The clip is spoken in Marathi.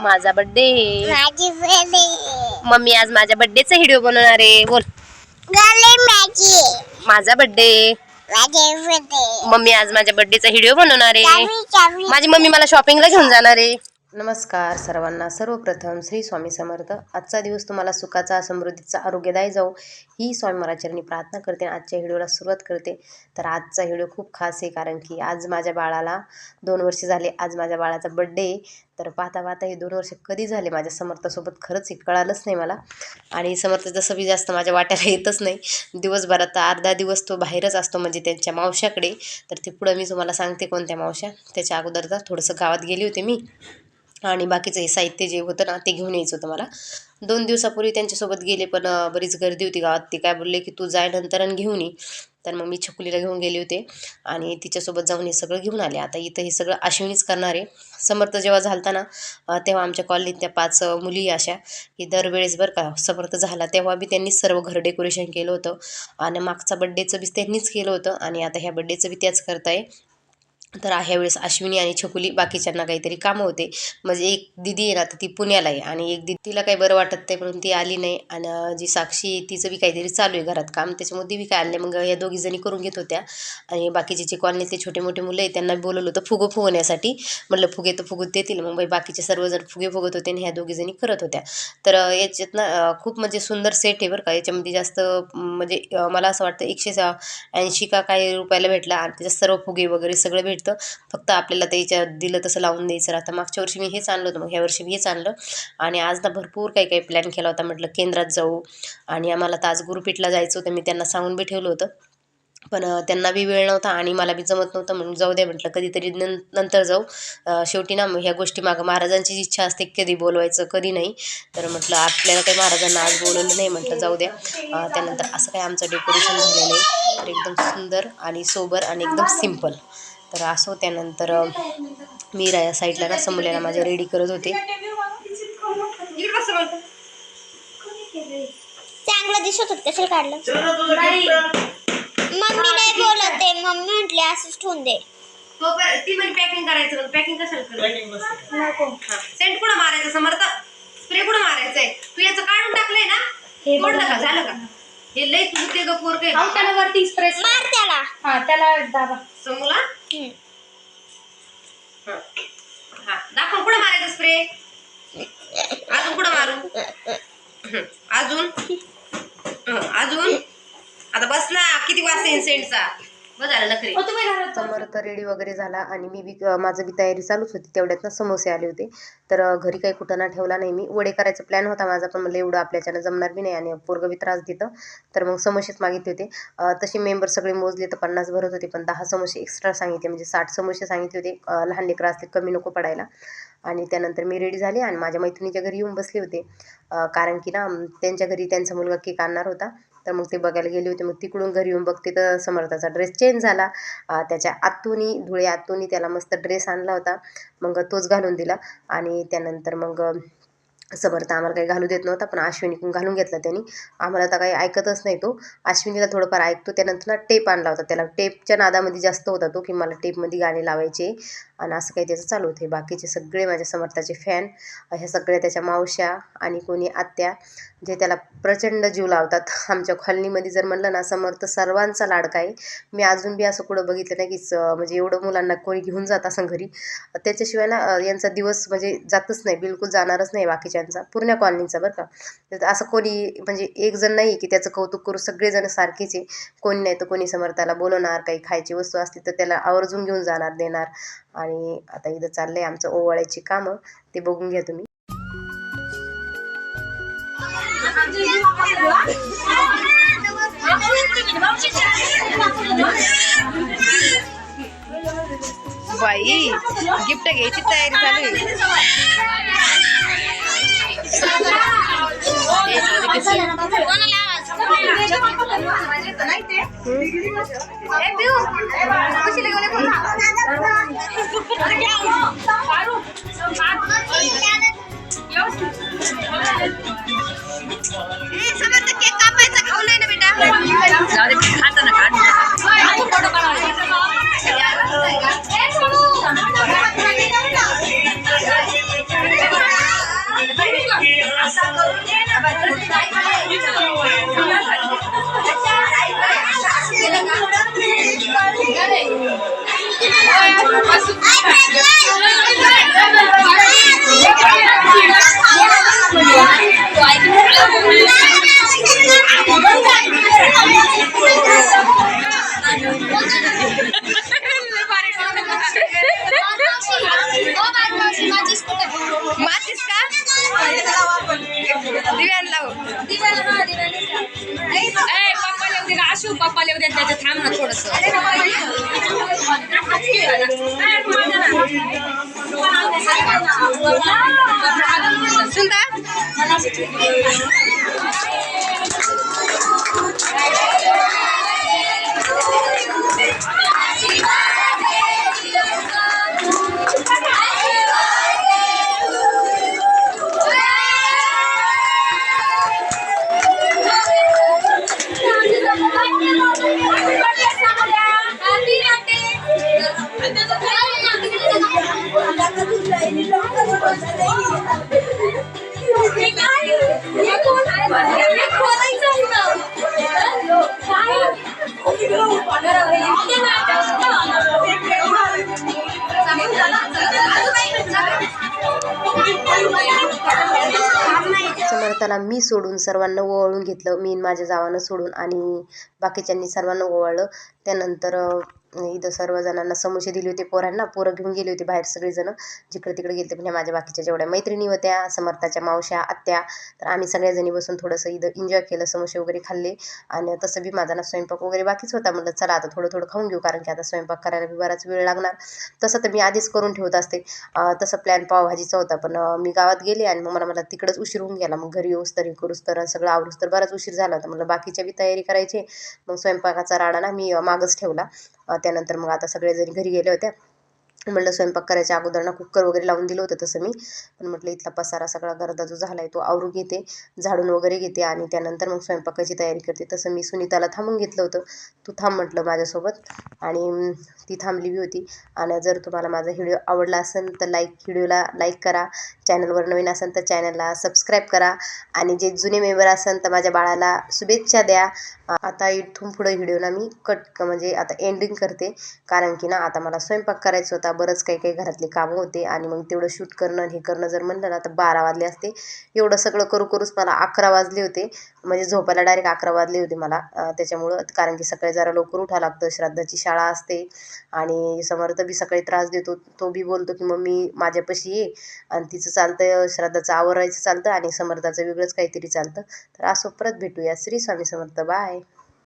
माझा बर्थडे माझी बर्थडे मम्मी आज माझ्या बर्थडेचा व्हिडिओ बनवणार आहे. बोल. गले माझी माझा बर्थडे माझे बर्थडे मम्मी आज माझ्या बर्थडेचा व्हिडिओ बनवणार आहे. माझी मम्मी मला शॉपिंगला घेऊन जाणार आहे. नमस्कार सर्वांना. सर्वप्रथम श्री स्वामी समर्थ. आजचा दिवस तुम्हाला सुखाचा समृद्धीचा आरोग्यदायी जाऊ ही स्वामी महाराजांनी प्रार्थना करते आणि आजच्या व्हिडिओला सुरुवात करते. तर आजचा व्हिडिओ खूप खास आहे कारण की आज माझ्या बाळाला दोन वर्ष झाले. आज माझ्या बाळाचा बड्डे आहे. तर पाहता पाहता हे दोन वर्ष कधी झाले माझ्या समर्थासोबत खरंच हे कळालंच नाही मला. आणि समर्थ जसं बी जास्त माझ्या वाट्याला येतच नाही. दिवसभरात अर्धा दिवस तो बाहेरच असतो म्हणजे त्यांच्या मावशाकडे तर ते पुढं मी तुम्हाला सांगते कोणत्या मावशा त्याच्या अगोदर तर थोडंसं गावात गेली होते मी. आणि बाकीचं हे साहित्य जे होतं ना ते घेऊन यायचं होतं मला. दोन दिवसापूर्वी त्यांच्यासोबत गेले पण बरीच गर्दी होती गावात. ते काय बोलले की तू जाय नंतर आणि घेऊन ये. तर मग मी छकुलीला घेऊन गेले होते आणि तिच्यासोबत जाऊन हे सगळं घेऊन आले. आता इथं हे सगळं अश्विनीच करणार आहे. समर्थ जेव्हा झालता ना तेव्हा आमच्या कॉलनीत त्या पाच मुली अशा की दरवेळेस बरं का समर्थ झाला. तेव्हा बी त्यांनी सर्व घर डेकोरेशन केलं होतं. आणि मागचा बड्डेचं बी त्यांनीच केलं होतं. आणि आता ह्या बड्डेचं बी त्याच करताय. तर ह्या वेळेस अश्विनी आणि छकुली बाकीच्यांना काहीतरी कामं होते. म्हणजे एक दिदी आहे ना तर ती पुण्याला आहे आणि एक दिदी तिला काही बरं वाटत नाही म्हणून ती आली नाही. आणि जी साक्षी आहे तिचं बी काहीतरी चालू आहे घरात काम. त्याच्यामुळे ती बी काय आणले नाही. मग या दोघी जणी करून घेत होत्या. आणि बाकीचे जे कॉलनीतले छोटे मोठे मुलं आहेत त्यांना बोलवलं होतं फुगं फुगवण्यासाठी म्हटलं फुगे तर फुगत देतील. मग बाई बाकीचे सर्वजण फुगे फुगत होते आणि ह्या दोघी जणी करत होत्या. तर याच्यात ना खूप म्हणजे सुंदर सेट आहे बरं का. याच्यामध्ये जास्त म्हणजे मला असं वाटतं एकशे ऐंशी का काही रुपयाला भेटला. आणि त्याच्यात सर्व फुगे वगैरे सगळं भेट भेटतं फक्त आपल्याला त्याच्या दिलं तसं लावून द्यायचं राहतं. मागच्या वर्षी मी हेच आणलं होतं मग ह्या वर्षी मी हेच आणलं. आणि आज ना भरपूर काही काही प्लॅन केला होता. म्हटलं केंद्रात जाऊ. आणि आम्हाला तर आज गुरुपीठला जायचं होतं. मी त्यांना सांगून बी ठेवलं होतं. पण त्यांना बी वेळ नव्हता आणि मला बी जमत नव्हतं. म्हणून जाऊ द्या म्हटलं. कधीतरी नं नंतर जाऊ. शेवटी ना ह्या गोष्टी मागं महाराजांची जी इच्छा असते कधी बोलवायचं कधी नाही. तर म्हटलं आपल्याला काही महाराजांना आज बोलवलं नाही. म्हटलं जाऊ द्या त्यानंतर असं काही आमचं डेकोरेशन झालेलं आहे तर एकदम सुंदर आणि सोबर आणि एकदम सिंपल तर असो त्यानंतर मी रा या साईडला ना समोल्याला माझ्या रेडी करत होते. चांगलं दिसत होत कशाला काढलं? मम्मी नाही बोलत आहे मम्मी म्हटली असंच ठेवून दे. ती म्हणजे पॅकिंग करायचं पॅकिंग कशाला नको. सेंट कुठं मारायचं समर्थ? स्प्रे कुठं मारायचंय? तू याचं काढून टाकलंय ना? तोडलं का? झालं का? हे लई तुझं ते गपोर काय त्याला वरती स्प्रेस मार त्याला. हा त्याला दाबा. समूला? हम्म. हा दाखव कुठं मारायचं स्प्रे अजून कुठं मारू? अजून? अजून? आता बस ना किती वाजता येईल जा. समर्थ रेडी वगैरे झाला आणि मी बी माझं बी तयारी चालूच होती. तेवढ्यात ना समोसे आले होते. तर घरी काही कुठं ना ठेवला नाही मी. वडे करायचा प्लॅन होता माझा पण मला एवढं आपल्याच्यानं जमणार बी नाही आणि पोरगं बी त्रास देतं. तर मग समोसेच मागितले होते. तसे मेंबर सगळे मोजले तर पन्नास भरत होते पण दहा समोसे एक्स्ट्रा सांगितले. म्हणजे साठ समोसे सांगितले होते. लहान लेकरं असले कमी नको पडायला. आणि त्यानंतर मी रेडी झाले आणि माझ्या मैत्रिणीच्या घरी येऊन बसले होते. कारण की ना त्यांच्या घरी त्यांचा मुलगा केक आणणार होता. तर मग ते बघायला गेले होते. मग तिकडून घरी येऊन बघते तर समर्थाचा ड्रेस चेंज झाला. त्याच्या आतूनी धुळे आतूनी त्याला मस्त ड्रेस आणला होता. मग तोच घालून दिला. आणि त्यानंतर मग समर्थ आम्हाला काही घालू देत नव्हता पण अश्विनीकडून घालून घेतला त्यांनी. आम्हाला आता काही ऐकतच नाही तो. अश्विनीला थोडंफार ऐकतो. त्यानंतर ना टेप आणला होता त्याला. टेपच्या नादामध्ये जास्त होता तो की मला टेपमध्ये गाणे लावायचे आणि असं काही त्याचं चालू होते. बाकीचे सगळे माझ्या समर्थाचे फॅन ह्या सगळ्या त्याच्या मावश्या आणि कोणी आत्या. जे त्याला प्रचंड जीव लावतात. आमच्या कॉलनीमध्ये जर म्हणलं ना समर्थ सर्वांचा लाडका आहे. मी अजून बी असं कुठं बघितलं नाही की म्हणजे एवढं मुलांना कोणी घेऊन जात असं घरी. त्याच्याशिवाय ना यांचा दिवस म्हणजे जातच नाही बिलकुल जाणारच नाही बाकीच्यांचा. पूर्ण कॉलनीचा बरं का. तर असं कोणी म्हणजे एक जण नाही की त्याचं कौतुक करू सगळेजण सारखेच आहे. कोणी नाही तर कोणी समर्थाला बोलवणार काही खायची वस्तू असली तर त्याला आवर्जून घेऊन जाणार देणार. आणि आता इथं चाललं आहे आमचं ओवाळ्याची कामं. ते बघून घ्या तुम्ही. बाई गिफ्ट घ्यायची तयारी चालू आहे केक कापायचा खाऊ नाही ना बेटा. पप्पाला उद्या आशू पप्पाला उद्या त्याच्या थांब ना थोडस सुनता समर्थाला मी सोडून सर्वांना ओवाळून घेतलं. मी आणि माझ्या जावानं सोडून आणि बाकीच्यांनी सर्वांना ओवाळलं. त्यानंतर इथं इथं सर्वजणांना समोसे दिले होते पोरांना. पोरं घेऊन गेले होते बाहेर सगळेजण. जिकडे तिकडे गेले होते म्हणजे माझ्या बाकीच्या जेवढ्या मैत्रिणी होत्या समर्थाच्या मावश्या आत्या तर आम्ही सगळ्याजणी बसून थोडंसं इथं एन्जॉय केलं समोसे वगैरे खाल्ले. आणि तसं बी माझा ना स्वयंपाक वगैरे बाकीच होता. म्हटलं चला आता थोडं थोडं खाऊन घेऊ कारण की आता स्वयंपाक करायला बी बराच वेळ लागणार. तसं तर मी आधीच करून ठेवत असते. तसं प्लॅन पावभाजीचा होता. पण मी गावात गेले आणि मग मला मला तिकडंच उशीर होऊन गेला. मग घरी येऊस तरी करूस तर सगळं आवरूस तर बराच उशीर झाला होता. म्हटलं बाकीच्या बी तयारी करायची. मग स्वयंपाकाचा राडा ना मी मागच ठेवला. त्यानंतर मग आता सगळे जणी घरी गेले होत्या म्हटलं स्वयंपाक करायच्या अगोदर ना कुकर वगैरे लावून दिलं होतं तसं मी. पण म्हटलं इथला पसारा सगळा गर्दा जो झाला आहे तो आवरू घेते झाडून वगैरे घेते आणि त्यानंतर मग स्वयंपाकाची तयारी करते. तसं मी सुनीताला थांबून घेतलं होतं. तू थांब म्हटलं माझ्यासोबत. आणि ती थांबली बी होती. आणि जर तुम्हाला माझा व्हिडिओ आवडला असेल तर लाईक व्हिडिओला लाईक करा. चॅनलवर नवीन असेल तर चॅनलला सबस्क्राईब करा. आणि जे जुने मेंबर असेल तर माझ्या बाळाला शुभेच्छा द्या. आता इथून पुढे व्हिडिओला मी कट म्हणजे आता एंडिंग करते. कारण की ना आता मला स्वयंपाक करायचा होता. बरंच काही काही घरातले कामं होते आणि मग तेवढं शूट करणं हे करणं जर म्हणलं ना तर बारा वाजले असते. एवढं सगळं करू करूच मला अकरा वाजले होते. म्हणजे झोपायला डायरेक्ट अकरा वाजले होते मला. त्याच्यामुळं कारण की सकाळी जरा लवकर उठावं लागतं. श्राद्धाची शाळा असते आणि समर्थ बी सकाळी त्रास देतो. तो बी बोलतो की मम्मी माझ्यापाशी ये. आणि तिचं चालतं श्राद्धाचं आवरायचं चालतं आणि समर्थाचं वेगळंच काहीतरी चालतं. तर असं परत भेटूया. श्री स्वामी समर्थ. बाय